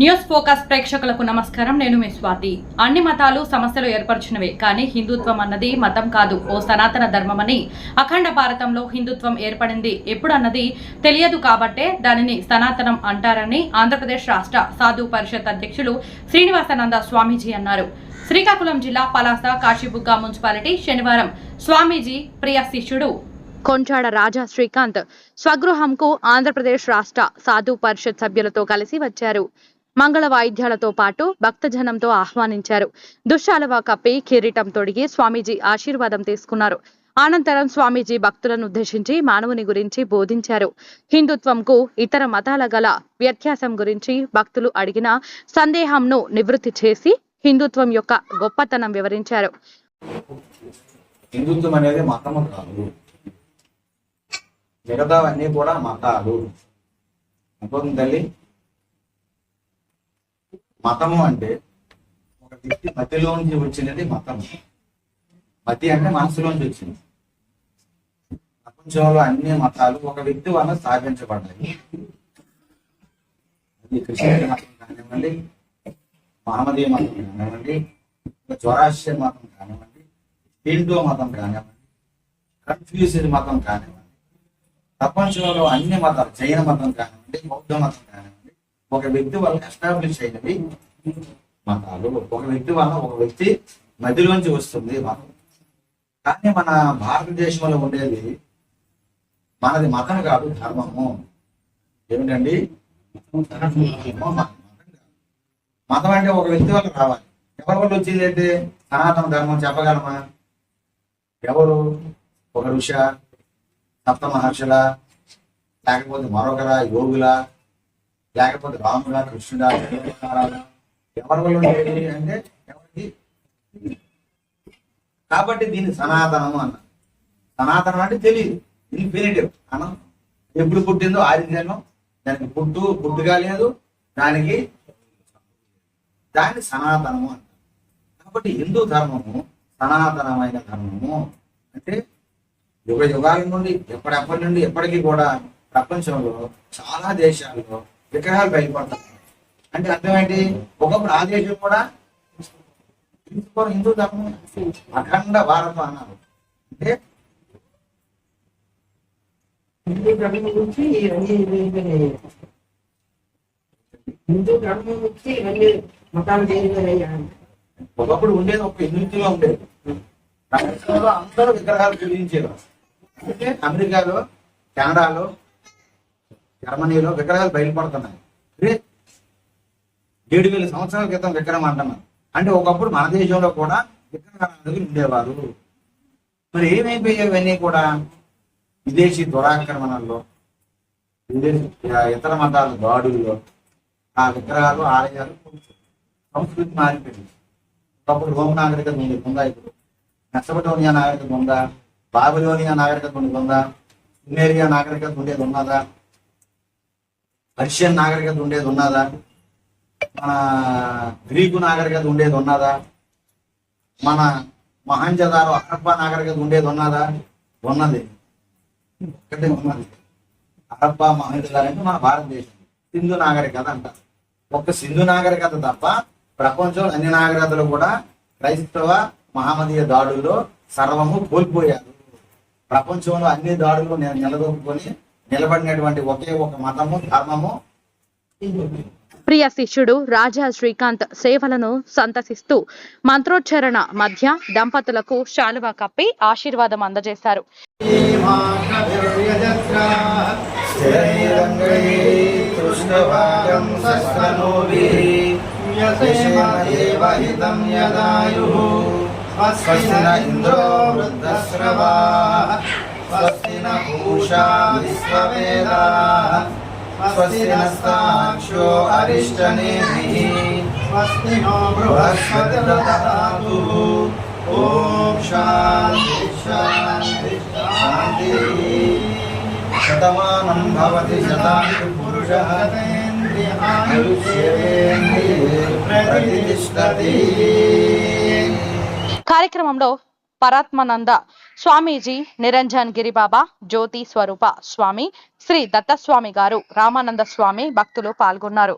News focus ప్రేక్షకులకు నమస్కారం. నేను మీ స్వాతి. అన్ని మతాలు సమస్యలు ఏర్పరిచినవే కానీ హిందుత్వం అన్నది మతం కాదు. ఓ సనాతన ధర్మమని అఖండ భారతంలో హిందుత్వం ఏర్పడింది. ఎప్పుడన్నది తెలియదు కాబట్టే దానిని సనాతనం అంటారని ఆంధ్రప్రదేశ్ రాష్ట్ర సాధు పరిషత్ అధ్యక్షులు శ్రీనివాసానంద స్వామీజీ అన్నారు. శ్రీకాకుళం జిల్లా పలాస కాశీబుగ్గ మున్సిపాలిటీ శనివారం స్వామీజీ ప్రియ శిష్యుడు కొంచాడ రాజా శ్రీకాంత్ స్వగృహంకు ఆంధ్రప్రదేశ్ రాష్ట్ర సాధు పరిషత్ సభ్యులతో కలిసి వచ్చారు. మంగళ వాయిద్యాలతో పాటు భక్తజనంతో ఆహ్వానించారు. దుశ్శాలువ కప్పి కిరీటం తొడిగి స్వామీజీ ఆశీర్వాదం తీసుకున్నారు. అనంతరం స్వామీజీ భక్తులను ఉద్దేశించి మానవుని గురించి బోధించారు. హిందుత్వంకు ఇతర మతాల గల వ్యత్యాసం గురించి భక్తులు అడిగిన సందేహంను నివృత్తి చేసి హిందుత్వం యొక్క గొప్పతనం వివరించారు. హిందుత్వం అనేది మతము కాదు. మిగతావన్నీ కూడా మతాలు. అనుకోండి తల్లి? మతము అంటే ఒక వ్యక్తి మతిలోంచి వచ్చినది మతం మతి అంటే మనసులోంచి వచ్చింది. ప్రపంచంలో అన్ని మతాలు ఒక వ్యక్తి వల్ల స్థాపించబడ్డాయి. అది క్రిస్టియన్ మతం కానివ్వండి మహమ్మదీయ మతం కానివ్వండి జ్వరాశ్య మతం కానివ్వండి హిందూ మతం కానివ్వండి కన్ఫ్యూజ్డ్ మతం కానివ్వండి ప్రపంచంలో అన్ని మతాలు జైన మతం కానివ్వండి బౌద్ధ మతం కానివ్వండి ఒక వ్యక్తి వల్ల ఎస్టాబ్లిష్ అయినవి మతాలు ఒక వ్యక్తి వల్ల ఒక వ్యక్తి మధ్యలోంచి వస్తుంది మతం. కానీ మన భారతదేశంలో ఉండేది మనది మతం కాదు ధర్మము. ఏమిటండి? మతం మతం అంటే ఒక వ్యక్తి వల్ల రావాలి. ఎవరి వల్ల వచ్చింది అంటే సనాతన ధర్మం చెప్పగలమా? ఎవరు? ఒక ఋష సప్త మహర్షుల లేకపోతే మరొకరా యోగుల? లేకపోతే రాముడా కృష్ణుడా ఎవరి వల్ల ఉండేది అంటే ఎవరికి? కాబట్టి దీన్ని సనాతనము అన్న సనాతనం అంటే తెలియదు. ఇన్ఫినిటివ్ అనం ఎప్పుడు పుట్టిందో ఆదిత్యం దానికి పుట్టు పుట్టుగా లేదు దానికి దాన్ని సనాతనము అంటారు. కాబట్టి హిందూ ధర్మము సనాతనమైన ధర్మము అంటే యుగ యుగాల నుండి ఎప్పటిప్పటి నుండి ఎప్పటికీ కూడా ప్రపంచంలో చాలా దేశాల్లో విగ్రహాలు బయటపడతాయి అంటే అర్థం ఏంటి ఒకప్పుడు ఆ దేశం కూడా హిందూ ధర్మం అఖండ భారతం అన్నారు. అంటే హిందూ ధర్మం గురించి హిందూ ధర్మం నుంచి ఇవన్నీ మతాలు చేరిపోయాయి ఒకప్పుడు ఉండేది ఒక యూనిటీలో ఉండేది. అందరూ విగ్రహాలు పూజించారు అంటే అమెరికాలో కెనడాలో జర్మనీలో విగ్రహాలు బయలుపడుతున్నాయి. రే ఏడు వేల సంవత్సరాల క్రితం విగ్రహం అంటున్నారు. అంటే ఒకప్పుడు మన దేశంలో కూడా విగ్రహాలు ఉండేవారు. మరి ఏమైపోయాయి కూడా? విదేశీ దురాక్రమణల్లో విదేశీ ఇతర మతాల దాడుల్లో ఆ విగ్రహాలు ఆలయాలు సంస్కృతి మారిపోయింది. ఒకప్పుడు రోమ్ నాగరికత ఉంది ఉందా ఇప్పుడు? మెసపటోనియా నాగరికత ఉందా? బాబిలోనియా నాగరికత ఉండి ఉందా? సుమేరియా నాగరికత ఉండేది ఉన్నదా? పర్షియన్ నాగరికత ఉండేది ఉన్నదా? మన గ్రీకు నాగరికత ఉండేది ఉన్నదా? మన మహంజదారో హరప్పా నాగరికత ఉండేది ఉన్నదా? ఉన్నది. ఒకటే ఉన్నది. హరప్పా మహంజదారో అంటే మన భారతదేశం. సింధు నాగరికత అంటారు ఒక్క సింధు నాగరికత తప్ప ప్రపంచంలో అన్ని నాగరికతలు కూడా క్రైస్తవ మహమ్మదీయ దాడుల్లో సర్వము కోల్పోయారు. ప్రపంచంలో అన్ని దాడులు నేను నిలదొక్కుని నిలబడినటువంటి ఒకే ఒక మతము ధర్మము ప్రియ శిష్యుడు రాజా శ్రీకాంత్ సేవలను సంతసిస్తూ మంత్రోచ్చరణ మధ్య దంపతులకు శాలువా కప్పి ఆశీర్వాదం అందజేశారు. ఇంద్రో వృద్ధశ్రవాः విశ్వవేదాः స్వస్తి నస్తాక్షో అరిష్టనేమిః స్వస్తి నో బృహస్పతిర్దదాతు ఓం శాంతి శాంతి శాంతి శతమానం భవతి శతాయు పురుషः ఆయుష్యేంద్రియే ప్రతిష్టతి కార్యక్రమంలో పరాత్మానంద స్వామీజీ నిరంజన్ గిరిబాబా జ్యోతి స్వరూప స్వామి శ్రీ దత్తస్వామి గారు రామానంద స్వామి భక్తులు పాల్గొన్నారు.